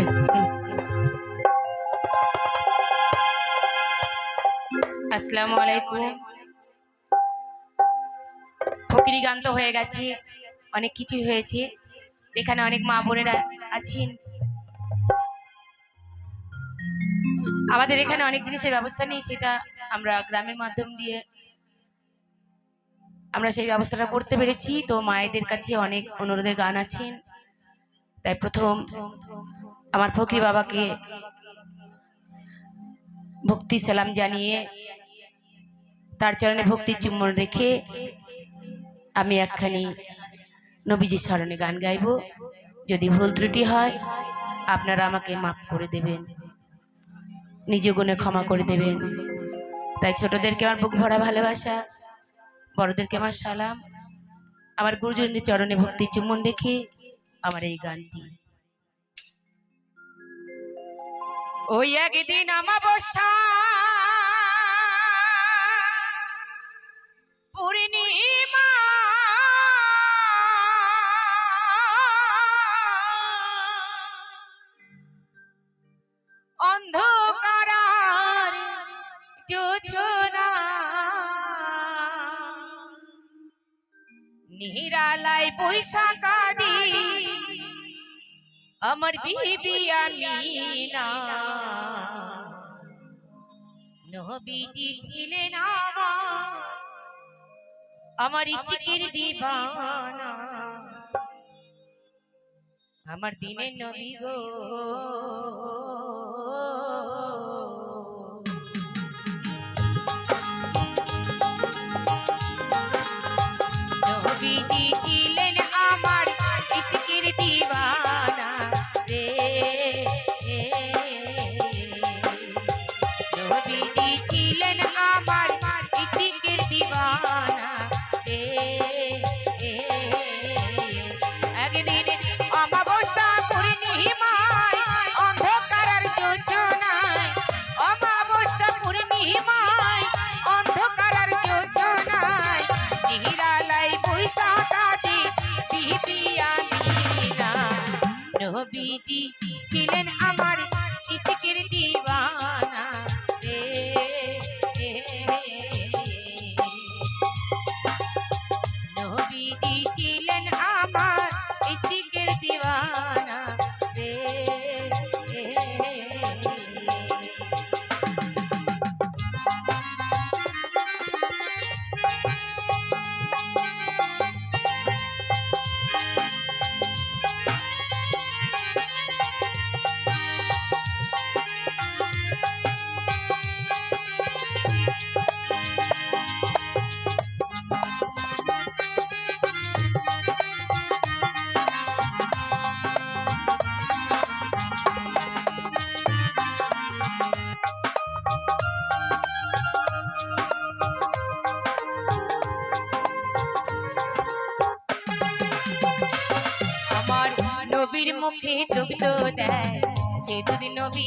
আসসালামু আলাইকুম। ফকিরি গান তো হয়ে গেছে, অনেক হয়েছে। এখানে অনেক মা বোনেরা আছেন। আমাদের এখানে অনেক জিনিসের ব্যবস্থা নেই, সেটা আমরা গ্রামের মাধ্যম দিয়ে আমরা সেই ব্যবস্থাটা করতে পেরেছি। তো মায়েদের কাছে অনেক অনুরোধের গান আছেন। তাই প্রথম আমার ফকির বাবাকে ভক্তি সালাম জানিয়ে তার চরণে ভক্তির চুম্বন রেখে আমি একখানি নবীজি স্মরণে গান গাইব। যদি ভুল ত্রুটি হয়, আপনারা আমাকে মাফ করে দেবেন। নিজ গুণে ক্ষমা করে দেবেন। তাই ছোটদেরকে আমার বুক ভরা ভালোবাসা, বড়দেরকে আমার সালাম। আমার গুরুজনদের চরণে ভক্তি চুম্বন রেখে আমার এই গানটি ওই একদিন আমাবস্যা। পূর্ণিমা। অন্ধকারার জোছনা নিরালাই বৈশাখাদি আমার বিবি আমিনা নবীজি ছিলেন আমার ইশিকের দিবানা আমার দিনের নবী গো নবীজি ছিলেন আমার ইসকের দিবানা। দুগ্ধ দেয় সে দুদিন নবী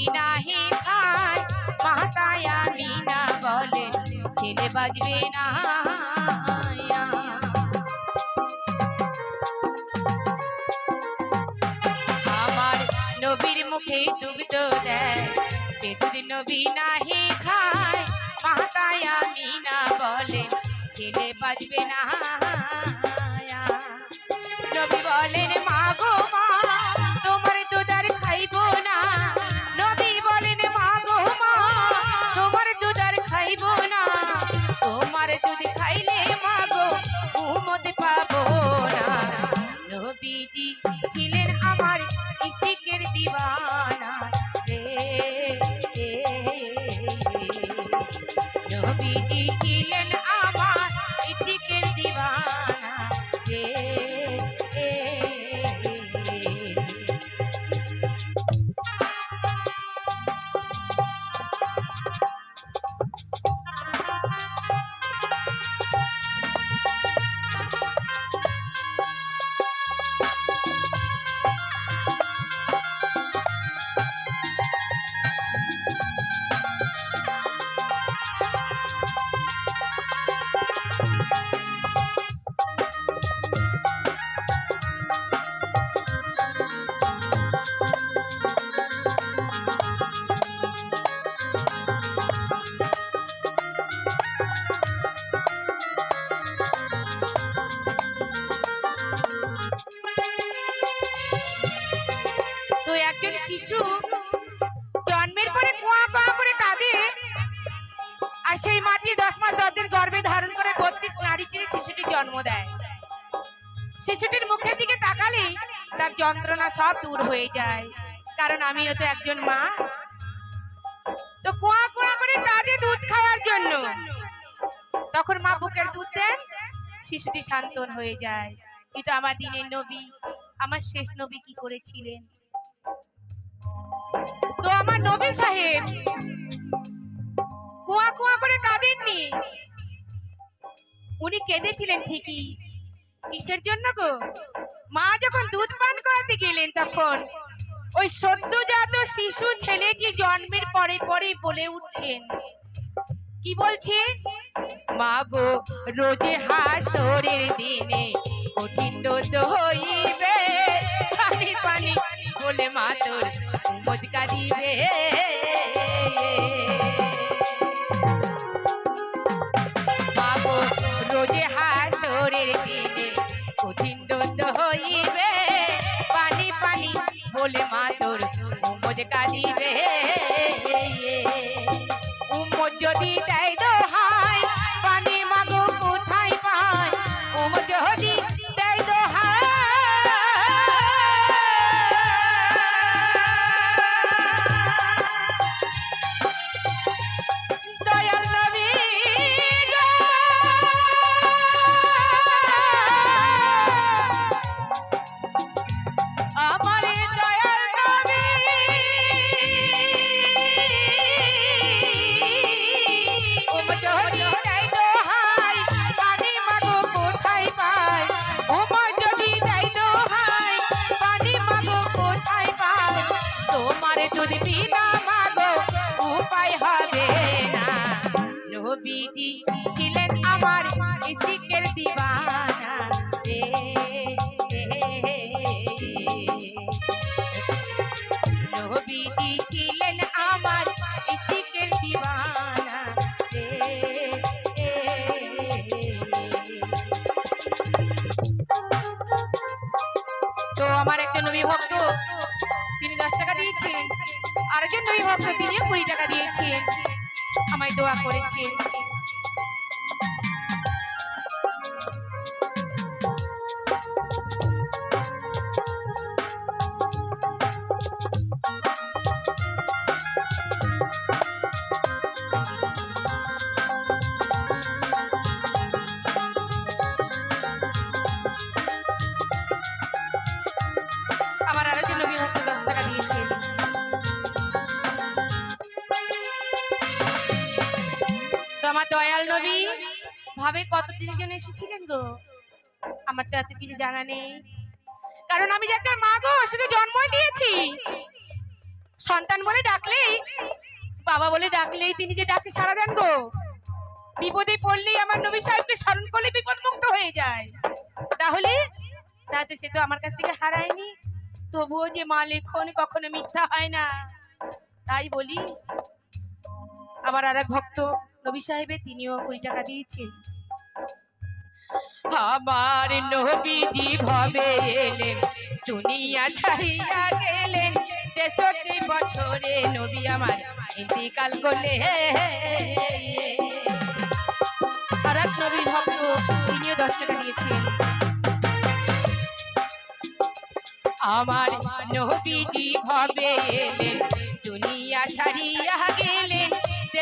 খায় মাতায় আমি না বলেন ছেলে বাজবে না আমার নবীর মুখে দুগ্ধ দেয় সে দুদিন নবী খায় মাতায় আমি না বলেন ছেলে বাজবে না। তোমার দুধ সেই দশ মাস, দশ দিন গর্ভে ধারণ করে বত্রিশ নারী চিরে শিশুটি জন্ম দেয়। শিশুটির মুখের দিকে তাকালেই তার যন্ত্রণা সব দূর হয়ে যায়। কারণ আমিও তো একজন মা। তো কোয়া কোয়া করে কাঁদে দুধ খাওয়ার জন্য। তখন মা বুকের দুধ দেন, শিশুটি শান্তন হয়ে যায়। কিন্তু আমার দিনের নবী, আমার শেষ নবী কি করেছিলেন? তো আমার নবী সাহেব উনি কেঁদেছিলেন ঠিকই। কিসের জন্য গো? মা যখন দুধ পান করাতে গেলেন তখন, ওই সদ্যজাত শিশু ছেলেটি জন্মের পরে পরে বলে উঠছেন, কি বলছে? মা গো, রোজে হাসরের দিনে কঠিন তো হইবে, পানি পানি বলে মা তোর উমজ কাঁদিবে। আমায় দোয়া করেছেন তিনজন এসেছিলেন গো? আমার তো এত কিছু জানা নেই। কারণ আমি যে একটা মা গো শুধু জন্মই দিয়েছি। সন্তান বলে ডাকলেই, বাবা বলে ডাকলেই তিনি যে ডাকে সারা দেন গো। বিপদে পড়লেই আমার নবী সাহেবকে স্মরণ করলে বিপদ মুক্ত হয়ে যায়। তাহলে, তাতে সে তো আমার কাছ থেকে হারায়নি। তবুও যে মা লেখন কখনো মিথ্যা হয় না। তাই বলি, আমার আর ভক্ত নবী সাহেবের, তিনিও কুড়ি টাকা দিয়েছেন। আমার নবীজি ভবে এলেন, দুনিয়া ছাড়িয়া গেলেন। তেষট্টি বছরে নবী আমার ইন্তিকাল করলে আর এক ভক্ত, তিনিও দশ টাকা দিয়েছেন। আমার নবীজি ভবে এলেন, দুনিয়া ছাড়িয়া গেলেন।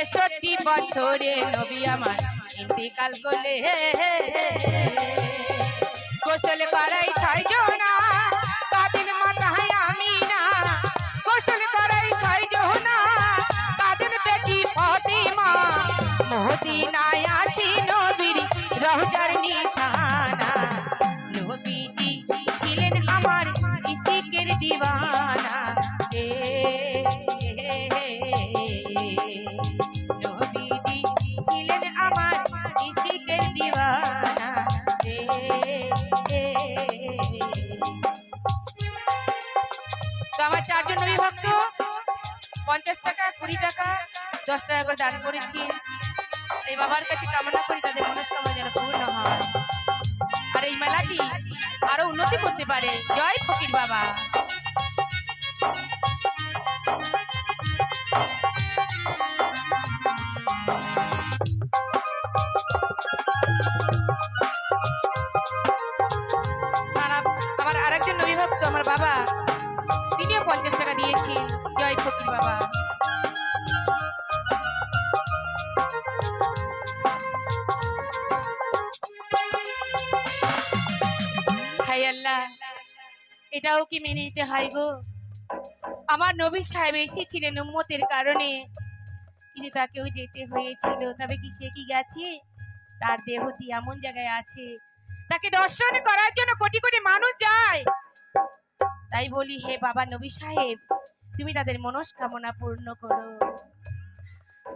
তেষট্টি বছরে নবী আমার। ইন্তিকাল করলে গোসল করাই ছয় জনা হবে তো আমার চারজন বিভক্ত, পঞ্চাশ টাকা, কুড়ি টাকা, দশ টাকা করে দান করেছি। এই বাবার কাছে কামনা করি তাদের মনস্কামনা যেন পূর্ণ হয়। আর এই মেলাটি আরও উন্নতি করতে পারে। জয় ফকির বাবা। এটাও কি মেনে নিতে হয় গো? আমার নবী সাহেব এসেছিলেন উম্মতের কারণে। কিন্তু তাকেও যেতে হয়েছিল। তবে কি সে কি গেছে? তার দেহটি এমন জায়গায় আছে। তাকে দর্শন করার জন্য কোটি কোটি মানুষ যায়। তাই বলি, হে বাবা নবী সাহেব, তুমি তাদের মনস্কামনা পূর্ণ করো।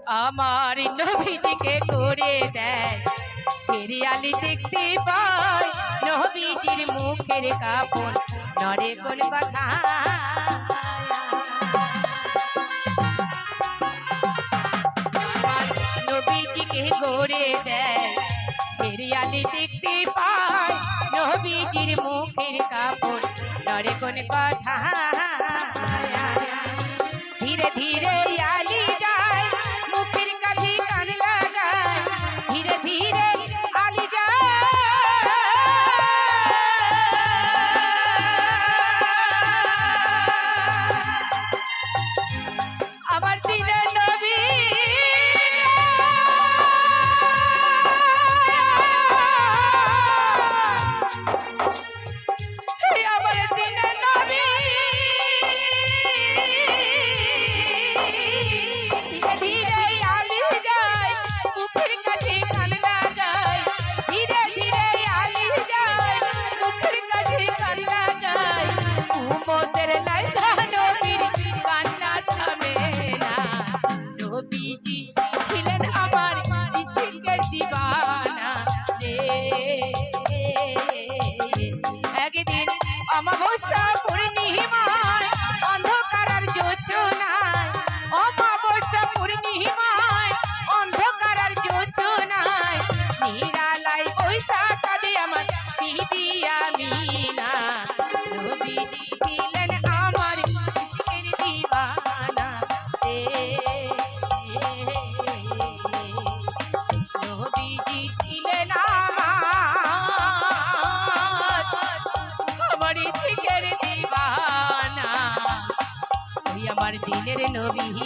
আমার নবীজিকে করে দেয়। সিরিয়ালি দেখতে পাই নবীজির মুখের কাপড় নরে কোন কথা। নবীজিকে গড়ে দেয় সিরিয়ালি দেখতে পাই নবীজির মুখের কাপড় নরে কোন কথা। ধীরে ধীরে Show. ওই